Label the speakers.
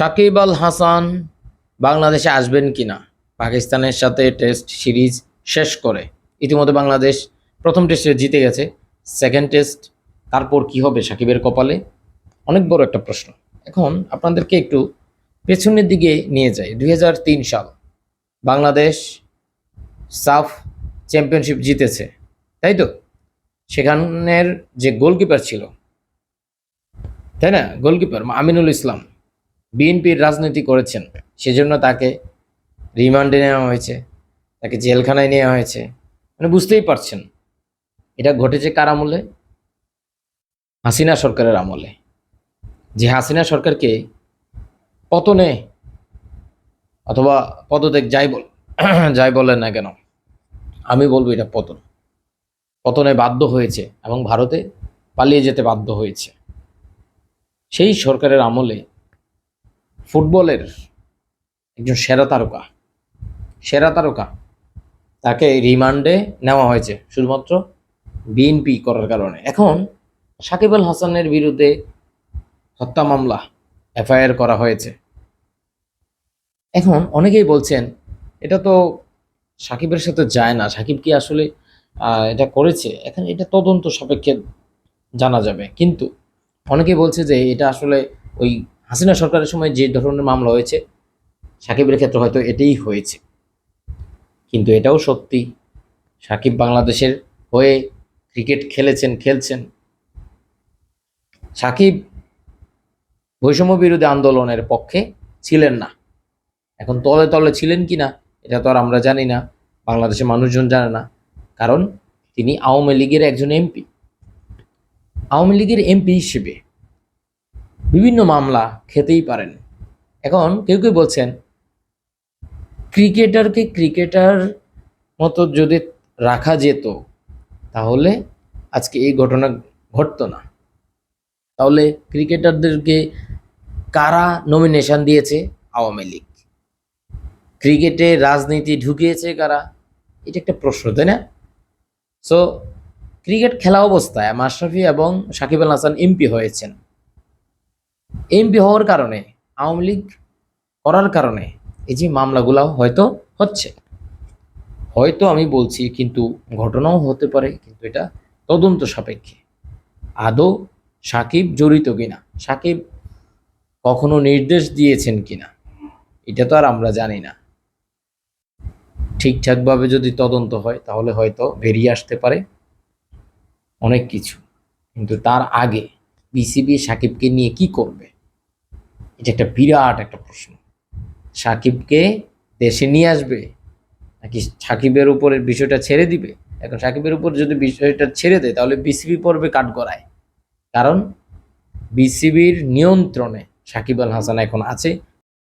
Speaker 1: সাকিব আল হাসান বাংলাদেশে আসবেন কিনা? পাকিস্তানের সাথে টেস্ট সিরিজ শেষ করে ইতিমধ্যে বাংলাদেশ প্রথম টেস্টে জিতে গেছে সেকেন্ড টেস্ট তারপর কি হবে সাকিবের কপালে? অনেক বড় একটা প্রশ্ন। এখন আপনাদেরকে একটু পেছনের দিকে নিয়ে যাই। দুই হাজার তিন সাল বাংলাদেশ সাফ চ্যাম্পিয়নশিপ জিতেছে, তাই তো? সেখানের যে গোলকিপার ছিল, তাই না? গোলকিপার আমিনুল ইসলাম। বিএনপির রাজনীতি করেছেন, সেজন্য তাকে রিমান্ডে নেওয়া হয়েছে, তাকে জেলখানায় নেওয়া হয়েছে মানে বুঝতেই পারছেন। এটা ঘটেছে কার আমলে? হাসিনা সরকারের আমলে। যে হাসিনা সরকারকে পতনে অথবা পদত্যাগ যাই বল, যাই বলেন না কেন, আমি বলব এটা পতন। পতনে বাধ্য হয়েছে এবং ভারতে পালিয়ে যেতে বাধ্য হয়েছে। সেই সরকারের আমলে ফুটবলের একজন সেরা তারকা সেরা তারকা, তাকে রিমান্ডে নেওয়া হয়েছে শুধুমাত্র বিএনপি করার কারণে। এখন সাকিব আল হাসানের বিরুদ্ধে হত্যা মামলা এফআইআর করা হয়েছে। এখন অনেকেই বলছেন, এটা তো সাকিবের সাথে যায় না, সাকিব কি আসলে এটা করেছে? এখন এটা তদন্ত সাপেক্ষে জানা যাবে। কিন্তু অনেকেই বলছে যে এটা আসলে ওই হাসিনা সরকারের সময় যে ধরনের মামলা হয়েছে, সাকিবের ক্ষেত্রে হয়তো এটাই হয়েছে। কিন্তু এটাও সত্যি, সাকিব বাংলাদেশের হয়ে ক্রিকেট খেলেছেন, খেলছেন। সাকিব বৈষম্য বিরোধী আন্দোলনের পক্ষে ছিলেন না। এখন তলে তলে ছিলেন কি না এটা তো আর আমরা জানি না, বাংলাদেশের মানুষজন জানে না। কারণ তিনি আওয়ামী লীগের একজন এমপি। আওয়ামী লীগের এমপি হিসেবে বিভিন্ন মামলা খেতেই পারেন। এখন কেউ কেউ বলছেন, ক্রিকেটারকে ক্রিকেটার মতো যদি রাখা যেত, তাহলে আজকে এই ঘটনা ঘটতো না। তাহলে ক্রিকেটারদেরকে কারা নমিনেশন দিয়েছে? আওয়ামী লীগ। ক্রিকেটে রাজনীতি ঢুকিয়েছে কারা? এটা একটা প্রশ্ন, তাই না? সো ক্রিকেট খেলা অবস্থায় মাশরাফি এবং সাকিব আল হাসান এমপি হয়েছেন। এমপি হওয়ার কারণে, আওয়ামী লীগ করার কারণে এই যে মামলাগুলো হয়তো হচ্ছে। হয়তো আমি বলছি, কিন্তু ঘটনাও হতে পারে, কিন্তু এটা তদন্ত সাপেক্ষে। আদৌ সাকিব জড়িত কিনা? সাকিব কখনো নির্দেশ দিয়েছেন কিনা? এটা তো আর আমরা জানি না। ঠিকঠাকভাবে যদি তদন্ত হয়, তাহলে হয়তো বেরিয়ে আসতে পারে অনেক কিছু। কিন্তু তার আগে বিসিবি সাকিবকে নিয়ে কি করবে? এটা একটা বিরাট একটা প্রশ্ন। সাকিবকে দেশে নিয়ে আসবে নাকি সাকিবের উপরে বিষয়টা ছেড়ে দিবে? এখন সাকিবের উপর যদি বিষয়টা ছেড়ে দেয়, তাহলে বিসিবি পর্বে কাট করায় কারণ বিসিবির নিয়ন্ত্রণে সাকিব আল হাসান এখন আছে।